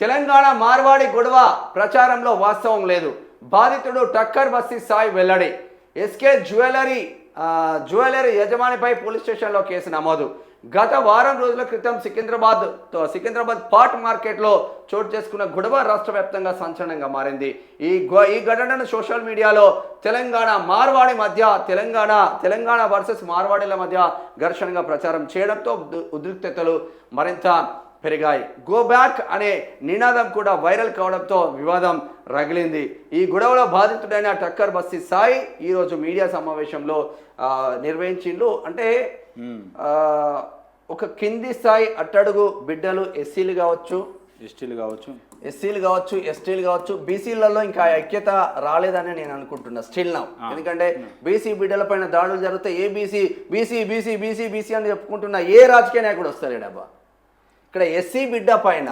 తెలంగాణ మార్వాడి గొడవ ప్రచారంలో వాస్తవం లేదు. బాధితుడు టక్కర్ బస్తి సాయి వెల్లడి. ఎస్కే జ్యువెలరీ జ్యువెలరీ యజమానిపై పోలీస్ స్టేషన్లో కేసు నమోదు. గత వారం రోజుల క్రితం సికింద్రాబాద్ తో- సికింద్రాబాద్ పాట్ మార్కెట్లో చోటు చేసుకున్న గొడవ రాష్ట్ర వ్యాప్తంగా సంచలనంగా మారింది. ఈ ఈ ఘటనను సోషల్ మీడియాలో తెలంగాణ మార్వాడి మధ్య తెలంగాణ తెలంగాణ వర్సెస్ మార్వాడీల మధ్య ఘర్షణగా ప్రచారం చేయడంతో ఉద్రిక్తతలు మరింత పెరిగాయి. గో బ్యాక్ అనే నినాదం కూడా వైరల్ కావడంతో వివాదం రగిలింది. ఈ గొడవలో బాధితుడైన టక్కర్ బస్తి సాయి ఈరోజు మీడియా సమావేశంలో నిర్వహించిండు. అంటే ఒక కింది స్థాయి అట్టడుగు బిడ్డలు ఎస్సీలు కావచ్చు ఎస్టీలు కావచ్చు. ఎస్సీలు కావచ్చు ఎస్టీలు కావచ్చు బీసీలలో ఇంకా ఐక్యత రాలేదని నేను అనుకుంటున్నా స్టిల్ నౌ. ఎందుకంటే బీసీ బిడ్డల పైన దాడులు జరిగితే ఏ BC BC BC BC BC అని చెప్పుకుంటున్న ఏ రాజకీయ నాయకుడు వస్తారు డబ్బా ఇక్కడ ఎస్సీ బిడ్డ పైన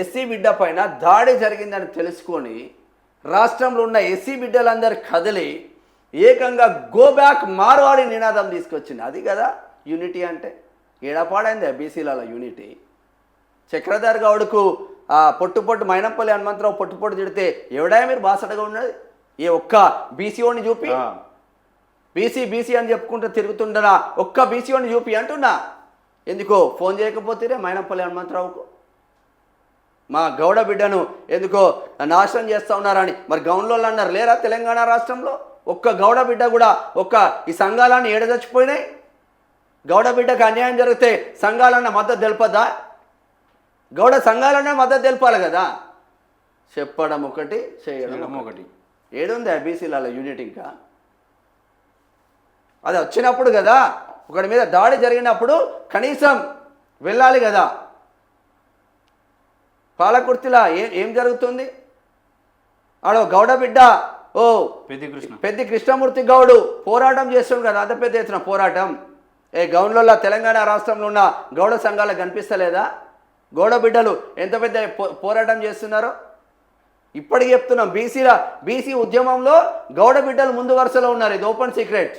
ఎస్సీ బిడ్డ పైన దాడి జరిగిందని తెలుసుకొని రాష్ట్రంలో ఉన్న ఎస్సీ బిడ్డలందరూ కదిలి ఏకంగా గో బ్యాక్ మార్వాడి నినాదం తీసుకొచ్చింది. అది కదా యూనిటీ అంటే. ఏడపాడైంది బీసీలలో యూనిటీ చక్రధర్ గౌడ్కు ఆ పొట్టు పొట్టు మైనపల్లి హనుమంతరావు పొట్టు పొట్టు తిడితే ఎవడా మీరు బాసటగా ఉన్నది? ఏ ఒక్క బీసీఓని చూపి? బీసీ బీసీ అని చెప్పుకుంటూ తిరుగుతుండనా? ఒక్క బీసీఓని చూపి అంటున్నా. ఎందుకో ఫోన్ చేయకపోతేనే మైనపల్లి హనుమంతరావుకు. మా గౌడ బిడ్డను ఎందుకో నాశనం చేస్తా ఉన్నారని. మరి గౌన్లో అన్నారు లేరా తెలంగాణ రాష్ట్రంలో? ఒక్క గౌడ బిడ్డ కూడా ఒక్క ఈ సంఘాలన్నీ ఏడ చచ్చిపోయినాయి గౌడ బిడ్డకు అన్యాయం జరిగితే సంఘాలన్న మద్దతు తెలుపదా? గౌడ సంఘాలనే మద్దతు తెలపాలి కదా? చెప్పడం ఒకటి చేయడం ఒకటి. ఏడుంది బీసీల యూనిట్ ఇంకా? అది వచ్చినప్పుడు కదా? ఒకటి మీద దాడి జరిగినప్పుడు కనీసం వెళ్ళాలి కదా. పాలకుర్తిలా ఏ ఏం జరుగుతుంది? ఆడో గౌడ బిడ్డ ఓ పెద్ద కృష్ణ. పెద్ద కృష్ణమూర్తి గౌడు పోరాటం చేస్తుంది కదా అంత పెద్ద ఎత్తున పోరాటం. ఏ గౌన్లలో తెలంగాణ రాష్ట్రంలో ఉన్న గౌడ సంఘాలకు కనిపిస్తలేదా? గౌడ బిడ్డలు ఎంత పెద్ద పోరాటం చేస్తున్నారో? ఇప్పటికి చెప్తున్నాం బీసీల బీసీ ఉద్యమంలో గౌడ బిడ్డలు ముందు వరుసలో ఉన్నారు ఇది ఓపెన్ సీక్రెట్.